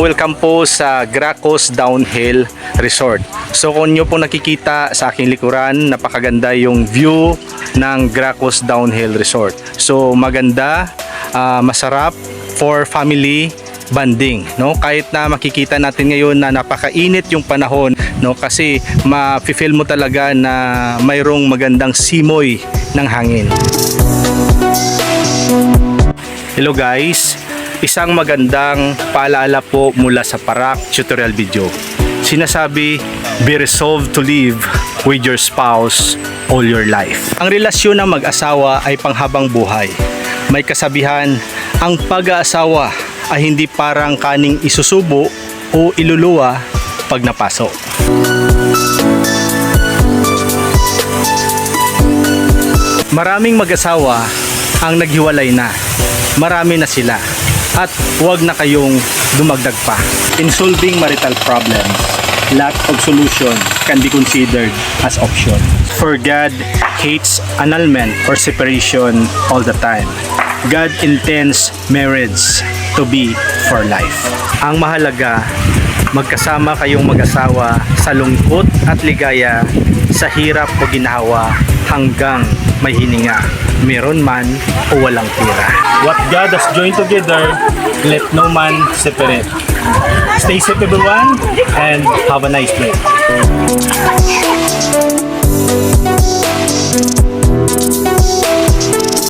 Welcome po sa Gracos Downhill Resort. So kung nyo po nakikita sa aking likuran, napakaganda yung view ng Gracos Downhill Resort. So maganda, ah, masarap for family banding no kahit na makikita natin ngayon na napakainit yung panahon no kasi ma-feel mo talaga na mayroong magandang simoy ng hangin Hello guys, isang magandang paalala po mula sa Parak tutorial video. Sinasabi, be resolved to live with your spouse all your life. Ang relasyon ng mag-asawa ay panghabang buhay. May kasabihan, ang pag-aasawa ay hindi parang kaning isusubo o iluluwa pag napaso. Maraming mag-asawa ang naghiwalay na. Marami na sila. At huwag na kayong dumagdag pa. In solving marital problems, lack of solution can be considered as option. For God hates annulment or separation all the time. God intends marriage to be for life. Ang mahalaga, magkasama kayong mag-asawa sa lungkot at ligaya, sa hirap o ginawa hanggang may hininga, meron man o walang tira. What God has joined together, let no man separate. Stay safe everyone and have a nice day.